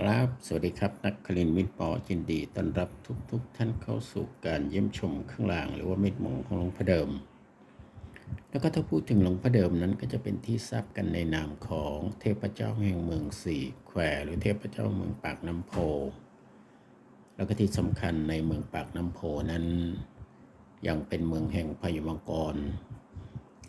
ครับ สวัสดีครับ นักคลินมิตรปอยินดีต้อนรับทุกๆทท่านเข้าสู่การเยี่ยมชมข้างล่างหรือว่ามิตรมงของหลวงพ่อเดิม แล้วก็ถ้าพูดถึงหลวงพ่อเดิมนั้นก็จะเป็นที่ทราบกันในนามของเทพเจ้าแห่งเมืองสี่แควหรือเทพเจ้าเมืองปากน้ำโพ แล้วก็ที่สำคัญในเมืองปากน้ำโพนั้น ยังเป็นเมืองแห่งพายุมังกร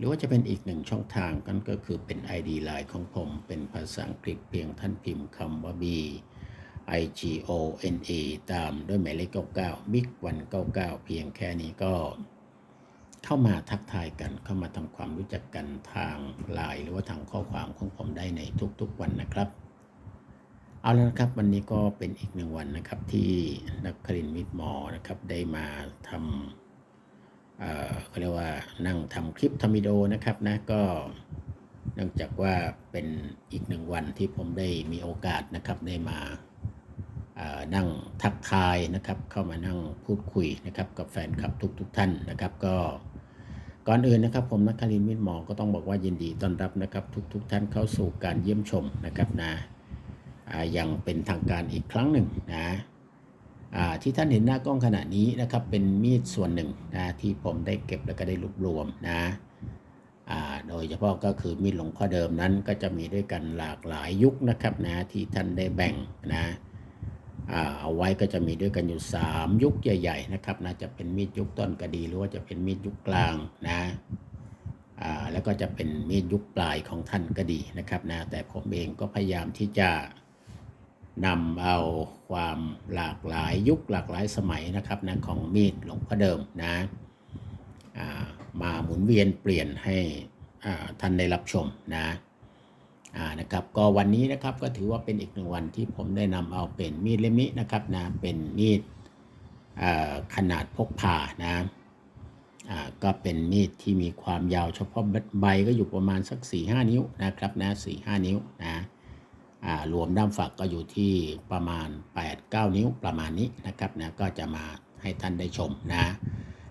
หรือว่าจะเป็นอีกหนึ่งช่องทางกันก็คือเป็น ID Line ของผมเป็นภาษาอังกฤษเพียงท่านพิมพ์คำว่า B I G O N A ตามด้วยหมายเลข99 Big 199 เพียงแค่นี้ก็เข้ามาทักทายกันเข้ามาทำความรู้จักกันทางไลน์หรือว่าทางข้อความของผมได้ในทุกๆวันนะครับ เอาแล้วนะครับวันนี้ก็เป็นอีกหนึ่งวันนะครับที่นักครินทร์มิตรมอนะครับได้มาทำ เขาเรียกว่านั่งทำคลิปทำวิดีโอนะครับนะก็เนื่องจากว่าเป็นอีกหนึ่งวันที่ผมได้มีโอกาสนะครับได้มานั่งทักทายนะครับ เข้ามานั่งพูดคุยนะครับ กับแฟนคลับทุกๆทท่านนะครับ ก็ก่อนอื่นนะครับ ผมนักคารินทร์มิตรหมอก็ต้องบอกว่ายินดีต้อนรับนะครับ ทุกๆทท่านเข้าสู่การเยี่ยมชมนะครับนะอ่าอย่างเป็นทางการอีกครั้งหนึ่งนะ ที่ท่านเห็นหน้ากล้องขณะนี้นะครับเป็นมีดส่วนหนึ่งนะที่ผมได้เก็บแล้วก็ได้รวบรวมนะโดยเฉพาะก็คือมีดหลวงพ่อเดิมนั้นก็จะมีด้วยกันหลากหลายยุคนะครับนะที่ท่านได้แบ่งนะเอาไว้ก็จะมีด้วยกันอยู่ 3 ยุคใหญ่ ๆ นะครับนะจะเป็นมีดยุคต้นก็ดีหรือว่าจะเป็นมีดยุคกลางนะแล้วก็จะเป็นมีดยุคปลายของท่านก็ดีนะครับนะแต่ผมเองก็พยายามที่จะ นำเอาความหลากหลายยุคหลากหลายสมัยนะครับนะของมีดหลวงพ่อเดิมนะามาหมุนเวียนเปลี่ยนให้ท่านได้รับชมนะนะครับก็วันนี้นะครับก็ถือว่าเป็นอีกหนึ่งวันที่ผมได้นำเอาเป็นมีดเล่มนี้นะครับนะเป็นมีดขนาดพกพานะก็เป็นมีดที่มีความยาวเฉพาะใบก็อยู่ประมาณสัก 4-5 นิ้วนะครับนะ4-5 นิ้วนะ รวมด้ามฝักก็อยู่ที่ประมาณ 8-9 นิ้วประมาณนี้นะครับนะก็จะมาให้ท่านได้ชมนะ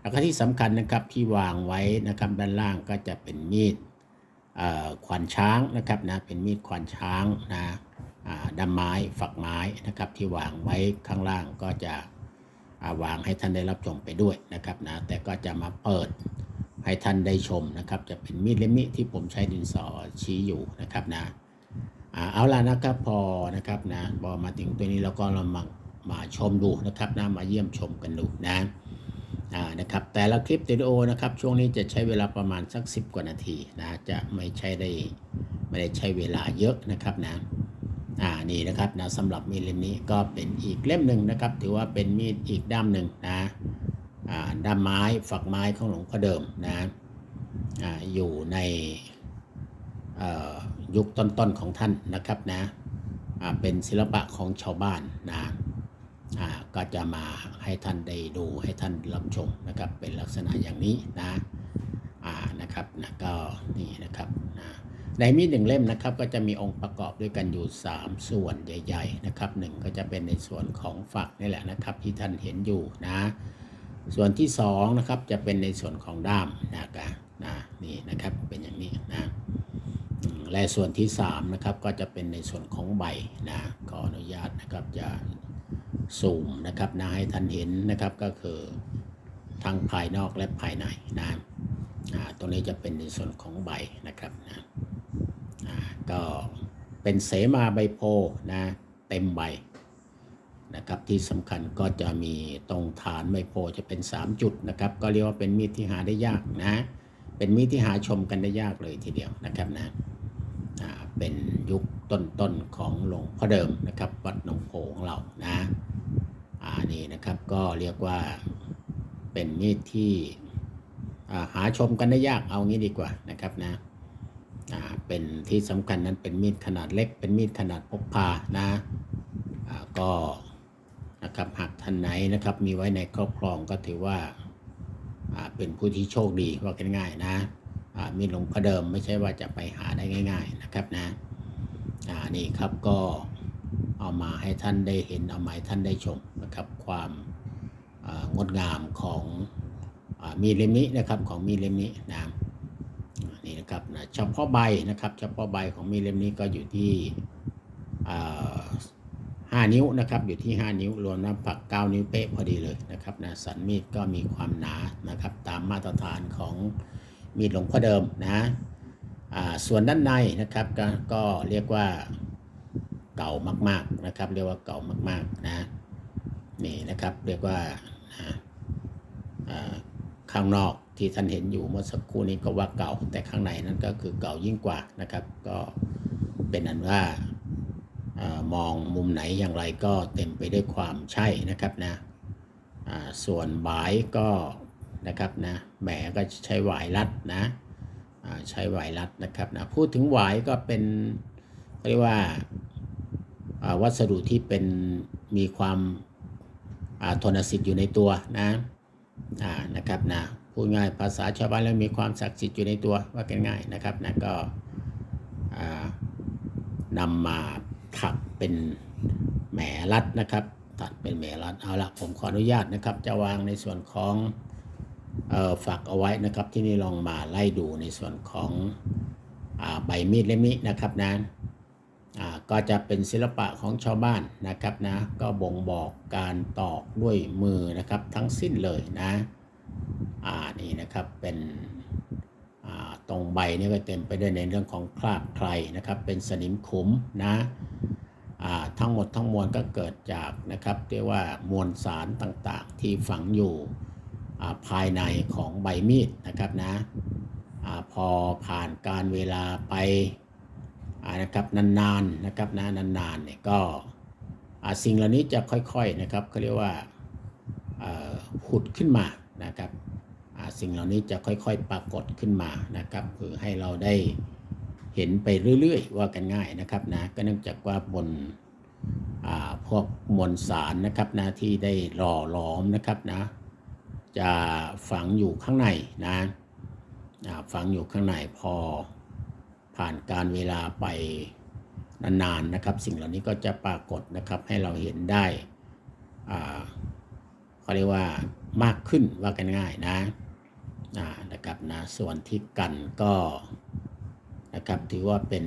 แล้วก็ที่สำคัญนะครับที่วางไว้นะครับด้านล่างก็จะเป็นมีดขวานช้างนะครับนะเป็นมีดขวานช้างนะด้ามไม้ฝักไม้นะครับที่วางไว้ข้างล่างก็จะาวางให้ท่านได้รับชมไปด้วยนะครับนะแต่ก็จะมาเปิดให้ท่านได้ชมนะครับ จะเป็นมีดเล่มนี้ที่ผมใช้ดินสอชี้อยู่นะครับนะ เอาล่ะนะครับพอนะครับนะพอมาถึงตัวนี้แล้วก็เรามามาชมดูนะครับนะมาเยี่ยมชมกันดูนะอ่านะครับแต่ละคลิปวิดีโอนะครับช่วงนี้จะใช้เวลาประมาณสัก 10 กว่านาทีนะจะไม่ใช้ได้ไม่ได้ใช้เวลาเยอะนะครับนะอ่านี่นะครับนะสำหรับมีดเล่มนี้ก็เป็นอีกเล่มหนึ่งนะครับ ถือว่าเป็นมีดอีกด้ามหนึ่งนะอ่าด้ามไม้ฝักไม้ของหลวงพ่อเดิมนะอ่าอยู่ในเอ่อ ยุคต้นๆของท่านนะครับนะเป็นศิลปะของชาวบ้านนะก็จะมาให้ท่านได้ดูให้ท่านรับชมนะครับเป็นลักษณะอย่างนี้นะอ่านะครับนะก็นี่นะครับนะในมีดหนึ่งเล่มนะครับก็จะมีองค์ประกอบด้วยกันอยู่ 3 ส่วนใหญ่ๆนะครับหนึ่งก็จะเป็นในส่วนของฝักนี่แหละนะครับที่ท่านเห็นอยู่นะส่วนที่2นะครับจะเป็นในส่วนของด้ามนะครับนะนี่นะครับเป็นอย่างนี้นะ และส่วนที่3นะครับก็จะเป็นในส่วนของใบนะขออนุญาตนะครับจะซูมนะครับนะให้ท่านเห็นนะครับก็คือทั้งภายนอกและภายในนะตรงนี้จะเป็นในส่วนของใบนะครับนะก็เป็นเสมาใบโพนะเต็มใบนะครับที่สำคัญก็จะมีตรงฐานใบโพจะเป็น 3 จุดนะครับก็เรียกว่าเป็นมีดที่หาได้ยากนะเป็นมีดที่หาชมกันได้ยากเลยทีเดียวนะครับนะ เป็นยุคต้นๆของหลวงพ่อเดิมนะครับวัดหนองโพของเรานะอ่านี่นะครับก็เรียกว่าเป็นมีดที่หาชมกันได้ยากเอางี้ดีกว่านะครับนะเป็นที่สำคัญนั้นเป็นมีดขนาดเล็ก เป็นมีดขนาดพกพานะาก็นะครับหากท่านไหนนะครับมีไว้ในครอบครองก็ถือว่าอาเป็นผู้ที่โชคดีว่ากันง่ายนะ มีหลงพ่อเดิมไม่ใช่ว่าจะไปหาได้ง่าย ๆนะครับนะอ่านี่ครับก็เอามาให้ท่านได้เห็นเอามาให้ท่านได้ชมนะครับความงดงามของอมีดเล่มนี้นะครับของมีดเล่มนี้นะนี่นะครับนะเฉพาะใบนะครับเฉพาะใบของมีดเล่มนี้ก็อยู่ที่อ่านิ้วนะครับอยู่ที่ 5 นิ้วรวมน้ำปัก 9 นิ้วเป๊ะพอดีเลยนะครับนะสันมีดก็มีความหนานะครับตามมาตรฐานของ มีดหลวงพ่อเดิมนะส่วนด้านในนะครับกก็เรียกว่าเก่ามากๆนะครับ เรียกว่าเก่ามากๆนะนี่นะครับเรียกว่านะข้างนอกที่ท่านเห็นอยู่เมื่อสักครู่นี้ก็ว่าเก่า แต่ข้างในนั้นก็คือเก่ายิ่งกว่านะครับ ก็เป็นอันว่าอามองมุมไหนอย่างไรก็เต็มไปด้วยความใช่นะครับนะส่วนบายก็ นะครับนะแหมก็ใช้หวายรัดนะใช้หวายรัดนะครับนะพูดถึงหวายก็เป็นเรียกว่าวัสดุที่เป็นมีความทนสิทธิ์อยู่ในตัวนะนะครับนะพูดง่ายภาษาชาวบ้านแล้วมีความศักดิ์สิทธิ์อยู่ในตัวว่ากันง่ายนะครับนะก็อ่านำมาถักเป็นแหมรัดนะครับ ตัดเป็นแหมรัดเอาละผมขออนุญาตนะครับ จะวางในส่วนของ ฝักเอาไว้นะครับที่นี่ลองมาไล่ดูในส่วนของอใบมีดเล่มนี้นะครับนะก็จะเป็นศิลปะของชาวบ้านนะครับนะก็บ่งบอกการตอกด้วยมือนะครับทั้งสิ้นเลยนะอ่านี่นะครับเป็นตรงใบนี่ก็เต็มไปด้วยในเรื่องของคราบใครนะครับ เป็นสนิมขุมนะทั้งหมดทั้งมวลก็เกิดจากนะครับเรียกว่ามวลสารต่างๆ ที่ฝังอยู่ ภายในของใบมีดนะครับนะอพอผ่านการเวลาไปนะครับนานๆนะครับนะนานๆเนี่ยก็สิ่งเหล่านี้จะค่อยๆนะครับเขาเรียกว่าเอ่อผุดขึ้นมานะครับสิ่งเหล่านี้จะค่อยๆปรากฏขึ้นมานะครับคือให้เราได้เห็นไปเรื่อยๆ ว่ากันง่ายนะครับนะก็เนื่องจากว่าบนพวกมวลสารนะครับนะที่ได้หล่อหลอมนะครับนะ จะฝังอยู่ข้างในนะฝังอยู่ข้างในพอผ่านการเวลาไปนานๆนะครับ สิ่งเหล่านี้ก็จะปรากฏนะครับให้เราเห็นได้เขาเรียกว่ามากขึ้นว่ากันง่ายนะนะครับนะส่วนที่กันก็นะครับถือว่าเป็น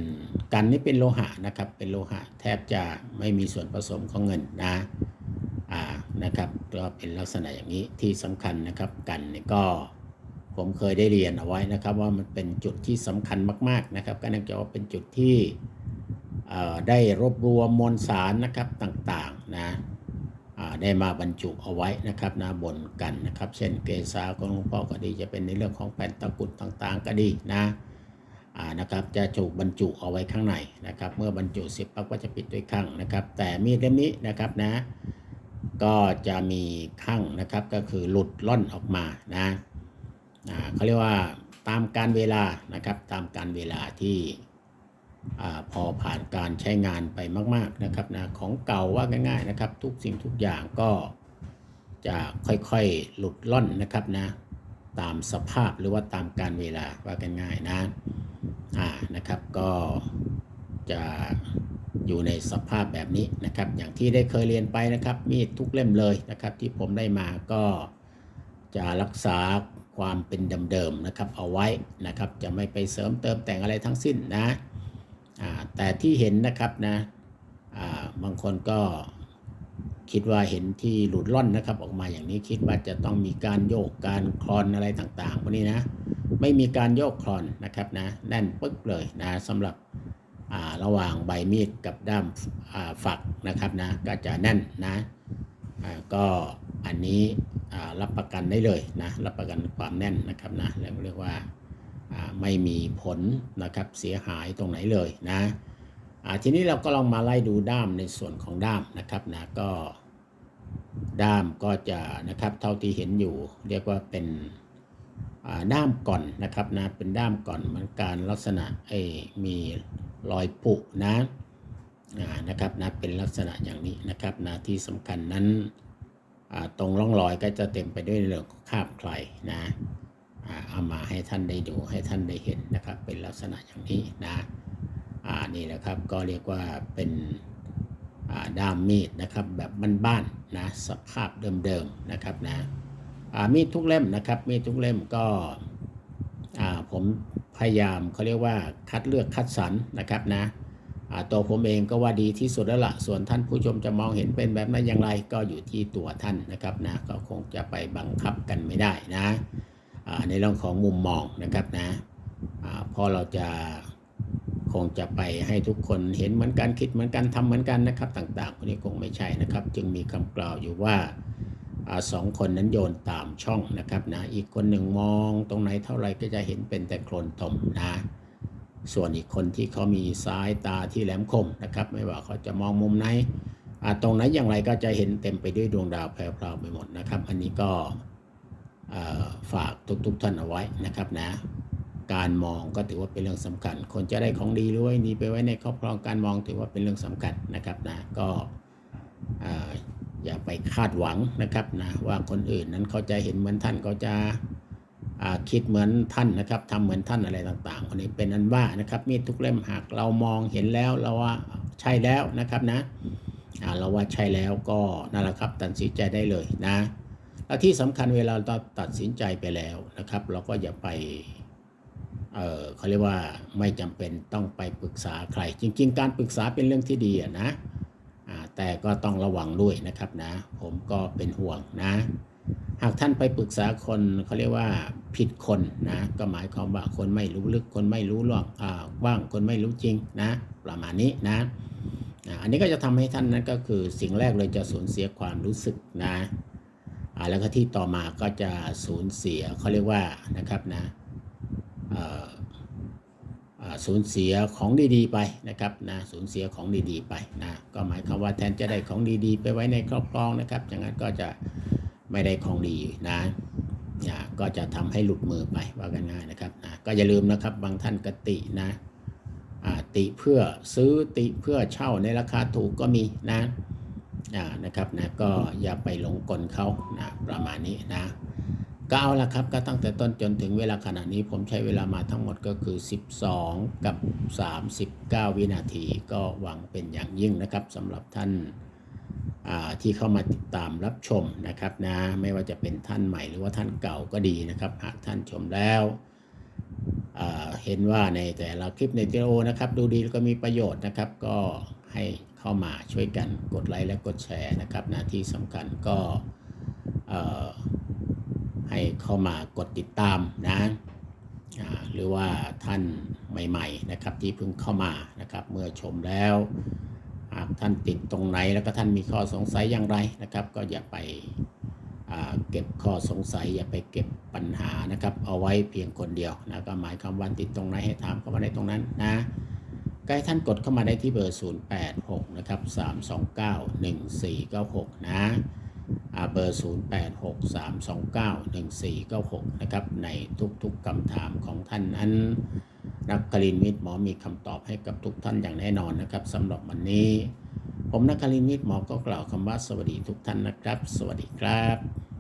กันนี่เป็นโลหะนะครับเป็นโลหะแทบจะไม่มีส่วนผสมของเงินนะ นะครับก็เป็นลักษณะอย่างนี้ที่สำคัญนะครับกันนี่ก็ผมเคยได้เรียนเอาไว้นะครับว่ามันเป็นจุดที่สำคัญมาก ๆนะครับ ก็เนื่องจากว่าเป็นจุดที่ได้รวบรวมมวลสารนะครับต่างๆนะได้มาบรรจุเอาไว้นะครับนะบนกันนะครับ เช่นเกษาของหลวงพ่อก็ดีจะเป็นในเรื่องของแผ่นตะกุดต่างๆ ก็ดีนะนะครับจะถูกบรรจุเอาไว้ข้างในนะครับ เมื่อบรรจุเสร็จปั๊บก็จะปิดด้วยข้างนะครับ แต่มีดเล่มนี้นะครับนะ ก็จะมีข้างนะครับก็คือหลุดล่อนออกมานะเขาเรียกว่าตามการเวลานะครับตามการเวลาที่อพอผ่านการใช้งานไปมาก ๆนะครับนะของเก่าว่าง่าย ๆนะครับ ทุกสิ่งทุกอย่างก็จะค่อยๆหลุดล่อนนะครับนะตามสภาพหรือว่าตามการเวลาว่ากันง่ายนะอ่านะครับก็จะ อยู่ในสภาพแบบนี้นะครับ อย่างที่ได้เคยเรียนไปนะครับ มีดทุกเล่มเลยนะครับ ที่ผมได้มาก็จะรักษาความเป็นเดิมๆนะครับ เอาไว้นะครับ จะไม่ไปเสริมเติมแต่งอะไรทั้งสิ้นนะแต่ที่เห็นนะครับนะบางคนก็คิดว่าเห็นที่หลุดล่อนนะครับ ออกมาอย่างนี้คิดว่าจะต้องมีการโยกการคลอนอะไรต่างๆพวกนี้นะ ไม่มีการโยกคลอนนะครับนะแน่นปึ๊กเลยนะสำหรับ ระหว่างใบมีดกับด้ามฝักนะครับนะก็จะแน่นนะก็อันนี้รับประกันได้เลยนะรับประกันความแน่นนะครับนะแล้วเรียกว่าไม่มีผลนะครับเสียหายตรงไหนเลยนะทีนี้เราก็ลองมาไล่ดูด้ามในส่วนของด้ามนะครับนะก็ด้ามก็จะนะครับเท่าที่เห็นอยู่ เรียกว่าเป็น ด้ามก่อนนะครับนะเป็นด้ามก่อนมือนการลักษณะไอ้มีรอยปุนะนะครับนะเป็นลักษณะอย่างนี้นะครับนะที่สำคัญนั้นตรงร่องรอยก็จะเต็มไปด้วยเรื่องของคราบใครนะเอามาให้ท่านได้ดูให้ท่านได้เห็นนะครับ เป็นลักษณะอย่างนี้นะนี่นะครับก็เรียกว่าเป็นด้ามมีดนะครับแบบบ้านๆนะสภาพเดิมๆนะครับนะ มีดทุกเล่มนะครับ มีดทุกเล่มก็ผมพยายามเขาเรียกว่าคัดเลือกคัดสรรนะครับนะตัวผมเองก็ว่าดีที่สุดแล้วละส่วนท่านผู้ชมจะมองเห็นเป็นแบบนั้นอย่างไรก็อยู่ที่ตัวท่านนะครับนะก็คงจะไปบังคับกันไม่ได้นะในเรื่องของมุมมองนะครับนะพอเราจะคงจะไปให้ทุกคนเห็นเหมือนกันคิดเหมือนกันทำเหมือนกันนะครับ ต่างๆพวกนี้คงไม่ใช่นะครับ จึงมีคำกล่าวอยู่ว่า สองคนนั้นโยนตามช่องนะครับนะอีกคนหนึ่งมองตรงไหนเท่าไหรก็จะเห็นเป็นแต่โคลนตมนะส่วนอีกคนที่เขามีสายตาที่แหลมคมนะครับ ไม่ว่าเขาจะมองมุมไหนอ่าตรงไหนอย่างไรก็จะเห็นเต็มไปด้วยดวงดาวแพรวๆไปหมดนะครับ อันนี้ก็ฝากทุกๆท่านเอาไว้นะครับนะ การมองก็ถือว่าเป็นเรื่องสำคัญ คนจะได้ของดีหรือว่านี่ไปไว้ในครอบครองการมองถือว่าเป็นเรื่องสำคัญนะครับนะก็ อย่าไปคาดหวังนะครับนะว่าคนอื่นนั้นเขาจะเห็นเหมือนท่านเขาจะาคิดเหมือนท่านนะครับทำเหมือนท่านอะไรต่างๆคนนี้เป็นอันว่านะครับมีดทุกเล่มหากเรามองเห็นแล้วเราว่าใช่แล้วนะครับนะเราว่าใช่แล้วก็นั่นแหละครับตัดสินใจได้เลยนะแล้วที่สำคัญเวลาเราตัดสินใจไปแล้วนะครับ เราก็อย่าไปเออเขาเรียกว่าไม่จำเป็นต้องไปปรึกษาใคร จริง ๆ การปรึกษาเป็นเรื่องที่ดีนะ แต่ก็ต้องระวังด้วยนะครับนะ ผมก็เป็นห่วงนะ หากท่านไปปรึกษาคนเขาเรียกว่าผิดคนนะ ก็หมายความว่าคนไม่รู้ลึกคนไม่รู้ล่วงอ่าว่างคนไม่รู้จริงนะ ประมาณนี้นะอันนี้ก็จะทำให้ท่านนั้นก็คือสิ่งแรกเลยจะสูญเสียความรู้สึกนะแล้วก็ที่ต่อมาก็จะสูญเสียเขาเรียกว่านะครับนะ สูญเสียของดีๆไปนะครับนะสูญเสียของดีๆไปนะก็หมายความว่าแทนจะได้ของดีๆ ไปไว้ในครอบครองนะครับอย่างนั้นก็จะไม่ได้ของดีนะนะก็จะทำให้หลุดมือไปว่ากันง่ายนะครับนะก็อย่าลืมนะครับบางท่านกตินะติเพื่อซื้อติเพื่อเช่าในราคาถูกก็มีนะนะครับนะก็อย่าไปหลงกลเขานะประมาณนี้นะ ก็เอาละครับก็ตั้งแต่ต้นจนถึงเวลาขณะนี้ผมใช้เวลามาทั้งหมดก็คือ 12 กับ 39 วินาทีก็หวังเป็นอย่างยิ่งนะครับสำหรับท่านาที่เข้ามาติดตามรับชมนะครับนะไม่ว่าจะเป็นท่านใหม่หรือว่าท่านเก่าก็ดีนะครับหากท่านชมแล้วเห็นว่าในแต่ละคลิปในวิดีโอนะครับ ดูดีแล้วก็มีประโยชน์นะครับ ก็ให้เข้ามาช่วยกันกดไลค์และกดแชร์นะครับนะที่สำคัญก็ ให้เข้ามากดติดตามนะหรือว่าท่านใหม่ๆนะครับที่เพิ่งเข้ามานะครับเมื่อชมแล้วหากท่านติดตรงไหนแล้วก็ท่านมีข้อสงสัยอย่างไรนะครับ ก็อย่าไปเก็บข้อสงสัย อย่าไปเก็บปัญหานะครับ เอาไว้เพียงคนเดียวนะก็หมายความว่าติดตรงไหนให้ถามเข้ามาในตรงนั้นนะก็ให้ท่านกดเข้ามาได้ที่เบอร์ 086 นะครับ 329 1496 นะอ่า เบอร์ 086 329 1496 นะครับ ในทุกๆคำถามของท่านนั้นนักกลินวิทย์หมอมีคำตอบให้กับทุกท่านอย่างแน่นอนนะครับสำหรับวันนี้ ผมนักกลินวิทย์หมอก็กล่าวคำว่าสวัสดีทุกท่านนะครับ สวัสดีครับ